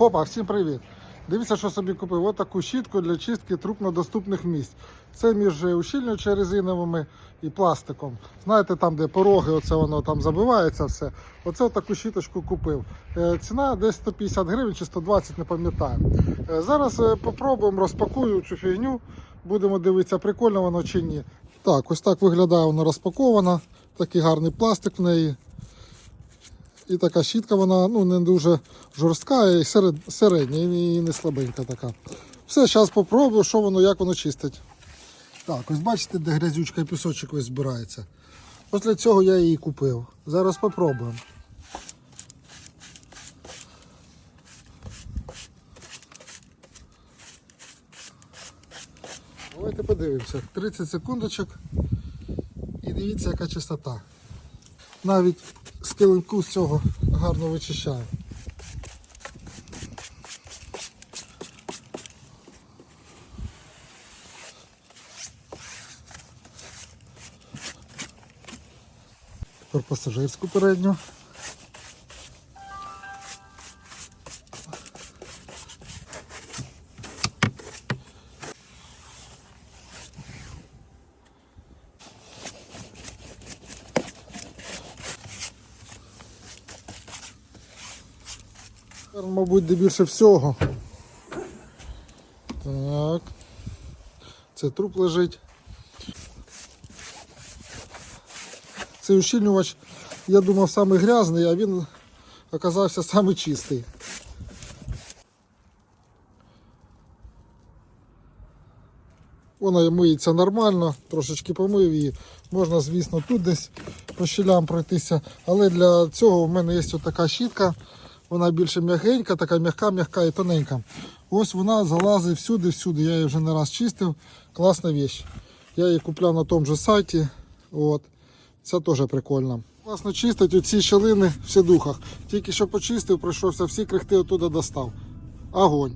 Хопа, всім привіт! Дивіться, що собі купив. Ось таку щітку для чистки трупнодоступних місць. Це між ущільнюючи резиновими і пластиком. Знаєте, там, де пороги, оце воно там забивається все. Оце таку щіточку купив. Е, Ціна десь 150 гривень чи 120, не пам'ятаю. Е, Зараз е, попробуємо, розпакую цю фігню. Будемо дивитися, прикольно воно чи ні. Так, ось так виглядає воно розпаковано. Такий гарний пластик в неї. І така щітка, вона ну, не дуже жорстка і серед, середня, і не слабенька така. Все, зараз спробую, що воно, як воно чистить. Так, ось бачите, де грязючка і пісочок ось збирається. Ось для цього я її купив. Зараз спробуємо. Давайте подивимося. 30 секундочок. І дивіться, яка чистота. Навіть з з цього гарно вичищаю. Тепер пасажирську передню. Тепер, мабуть, де більше всього. Так. Це труп лежить. Цей ущільнювач, я думав, самий грязний, а він оказався самий чистий. Вона миється нормально, трошечки помив її. Можна, звісно, тут десь по щілям пройтися. Але для цього в мене є така щітка. Вона більше м'ягенька, така м'яка, м'яка і тоненька. Ось вона залазить всюди-всюди. Я її вже не раз чистив. Класна вещь. Я її купляв на тому же сайті. От. Це теж прикольно. Класно чистить оці щілини в сідухах. Тільки що почистив, пройшовся, всі крихти оттуда достав. Огонь.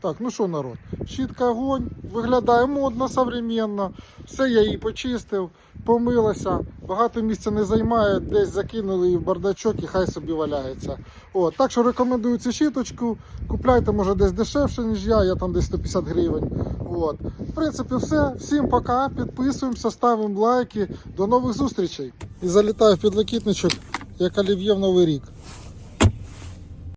Так, ну що, народ, щітка огонь, виглядає модно, современно. Все я її почистив, помилася, багато місця не займає, десь закинули її в бардачок і хай собі валяється. От, так що рекомендую цю щіточку. Купляйте, може, десь дешевше, ніж я, я там десь 150 гривень. От. В принципі, все. Всім пока, підписуємося, ставимо лайки. До нових зустрічей. І залітаю в підлокітничок, як олів'є в Новий рік.